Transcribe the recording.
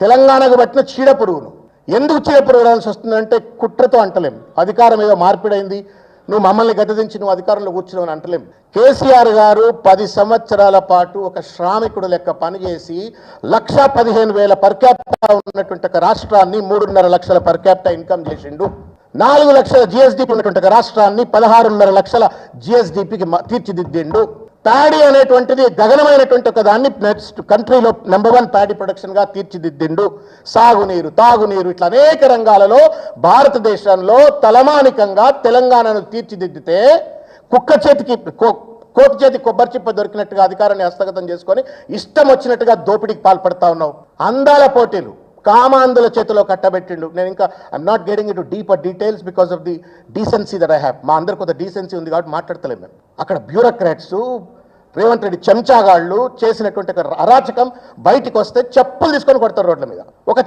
తెలంగాణకు పట్టిన చీడ పురుగును ఎందుకు చీడ పురుగు రాల్సి వస్తుందంటే కుట్రతో అంటలేం. అధికారం ఏదో మార్పిడైంది. నువ్వు మమ్మల్ని గతదించి నువ్వు అధికారంలో కూర్చున్నావు అని అంటలేం. కేసీఆర్ గారు పది సంవత్సరాల పాటు ఒక శ్రామికుడు లెక్క పనిచేసి లక్ష పదిహేను వేల పర్క్యాప్టా ఉన్నటువంటి ఒక రాష్ట్రాన్ని మూడున్నర లక్షల పర్క్యాప్టా ఇన్కమ్ చేసిండు. నాలుగు లక్షల జిఎస్డిపి ఉన్నటువంటి రాష్ట్రాన్ని పదహారున్నర లక్షల జిఎస్డిపికి తీర్చిదిద్దిండు. ప్యాడీ అనేటువంటిది గగనమైనటువంటి ఒక దాన్ని నెక్స్ట్ కంట్రీలో నెంబర్ వన్ ప్యాడీ ప్రొడక్షన్గా తీర్చిదిద్దిండు. సాగునీరు తాగునీరు ఇట్లా అనేక రంగాలలో భారతదేశంలో తలమానికంగా తెలంగాణను తీర్చిదిద్దితే కుక్క చేతికి కో- చేతి కొబ్బరి చిప్ప దొరికినట్టుగా అధికారాన్ని హస్తగతం చేసుకొని ఇష్టం వచ్చినట్టుగా దోపిడీకి పాల్పడతా ఉన్నావు. అందాల పోటీలు. కామాంధుల చేతిలో కట్టబెట్టిండు. నేను ఇంకా I'm not getting into deeper details because of the decency that I have మా అందరికి కొంత డీసెన్సీ ఉంది కాబట్టి మాట్లాడతలేము మేము. అక్కడ బ్యూరోక్రాట్స్ రేవంత్ రెడ్డి చెంచాగాళ్ళు చేసినటువంటి అరాచకం బయటికి వస్తే చెప్పులు తీసుకొని కొడతారు రోడ్ల మీద. ఒక